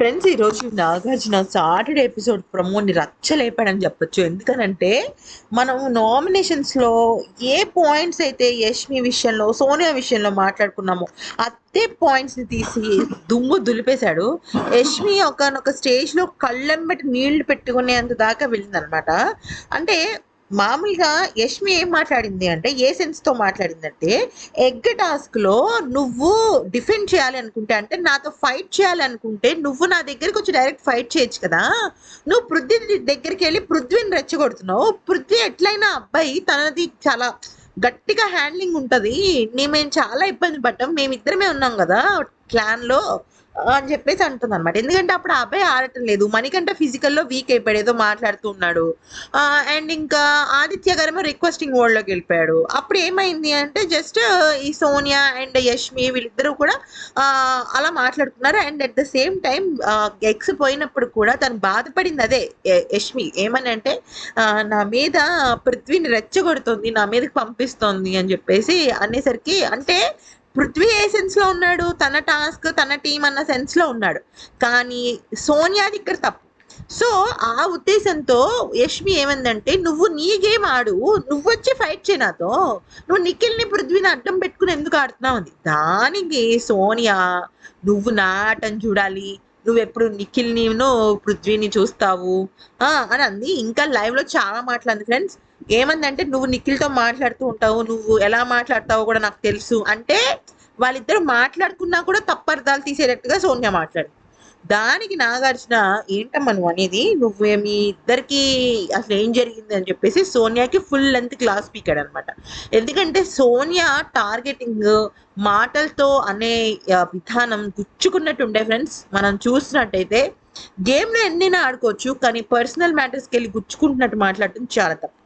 Friends ఈరోజు Nagarjuna Saturday episode ప్రమోని రచ్చలేపాడని చెప్పొచ్చు. ఎందుకనంటే మనం నామినేషన్స్లో ఏ పాయింట్స్ అయితే యష్మి విషయంలో సోనియా విషయంలో మాట్లాడుకున్నామో అదే పాయింట్స్ని తీసి దుమ్ము దులిపేశాడు. యష్మి ఒకనొక స్టేజ్లో కళ్ళెంబటి నీళ్ళు పెట్టుకునేంత దాకా వెళ్ళిందనమాట. అంటే మామూలుగా యష్మి ఏం మాట్లాడింది అంటే ఏ సెన్స్తో మాట్లాడిందంటే ఎగ్ టాస్క్లో నువ్వు డిఫెండ్ చేయాలి అనుకుంటే అంటే నాతో ఫైట్ చేయాలి అనుకుంటే నువ్వు నా దగ్గరికి వచ్చి డైరెక్ట్ ఫైట్ చేయొచ్చు కదా. నువ్వు పృథ్వీ దగ్గరికి వెళ్ళి పృథ్వీని రెచ్చగొడుతున్నావు. పృథ్వీ ఎట్లయినా అబ్బాయి తనది చాలా గట్టిగా హ్యాండ్లింగ్ ఉంటుంది. మేము చాలా ఇబ్బంది పడ్డాం. మేమిద్దరమే ఉన్నాం కదా. క్లాన్లో అని చెప్పేసి అంటుంది అనమాట ఎందుకంటే అప్పుడు ఆ అబ్బాయి ఆడటం లేదు. మణికంట ఫిజికల్లో వీక్ అయిపోయాడు. ఏదో మాట్లాడుతూ ఉన్నాడు. అండ్ ఇంకా ఆదిత్య గారేమో రిక్వెస్టింగ్ వరల్డ్లోకి వెళ్ళిపోయాడు. అప్పుడు ఏమైంది అంటే జస్ట్ ఈ సోనియా అండ్ యష్మి వీళ్ళిద్దరూ కూడా అలా మాట్లాడుకున్నారు and at the same time X పోయినప్పుడు కూడా తను బాధపడింది అదే యష్మి. ఏమని అంటే నా మీద పృథ్వీని రెచ్చగొడుతుంది నా మీదకి పంపిస్తోంది అని చెప్పేసి అనేసరికి అంటే పృథ్వీ ఏ సెన్స్లో ఉన్నాడు? తన టాస్క్ తన టీం అన్న సెన్స్లో ఉన్నాడు. కానీ సోనియాది ఇక్కడ తప్పు. సో ఆ ఉద్దేశంతో యష్మి ఏమందంటే నువ్వు నీ గేమ్ ఆడు. నువ్వు వచ్చి ఫైట్ చేయి నాతో. నువ్వు నిఖిల్ని పృథ్వీని అడ్డం పెట్టుకుని ఎందుకు ఆడుతున్నావు? అంది దానికి సోనియా నువ్వు నా ఆటను చూడాలి. నువ్వు ఎప్పుడు నిఖిల్ని పృథ్వీని చూస్తావు? ఆ, అని అంది. ఇంకా లైవ్లో చాలా మాట్లాడింది ఫ్రెండ్స్. ఏమందంటే నువ్వు నిఖిల్తో మాట్లాడుతూ ఉంటావు నువ్వు ఎలా మాట్లాడతావో కూడా నాకు తెలుసు. అంటే వాళ్ళిద్దరు మాట్లాడుకున్నా కూడా తప్పర్థాలు తీసేటట్టుగా సోనియా మాట్లాడు. దానికి నాగార్జున ఏంటమ్మా నువ్వు అనేది? నువ్వు మీ ఇద్దరికి అసలు ఏం జరిగింది అని చెప్పేసి సోనియాకి ఫుల్ లెంత్ క్లాస్ పీకాడు అనమాట ఎందుకంటే సోనియా టార్గెటింగ్ మాటలతో అనే విధానం గుచ్చుకున్నట్టు ఉండే ఫ్రెండ్స్ మనం చూసినట్టయితే గేమ్లో ఎన్నైనా ఆడుకోవచ్చు కానీ పర్సనల్ మ్యాటర్స్కి వెళ్ళి గుచ్చుకుంటున్నట్టు మాట్లాడటం చాలా తప్పు.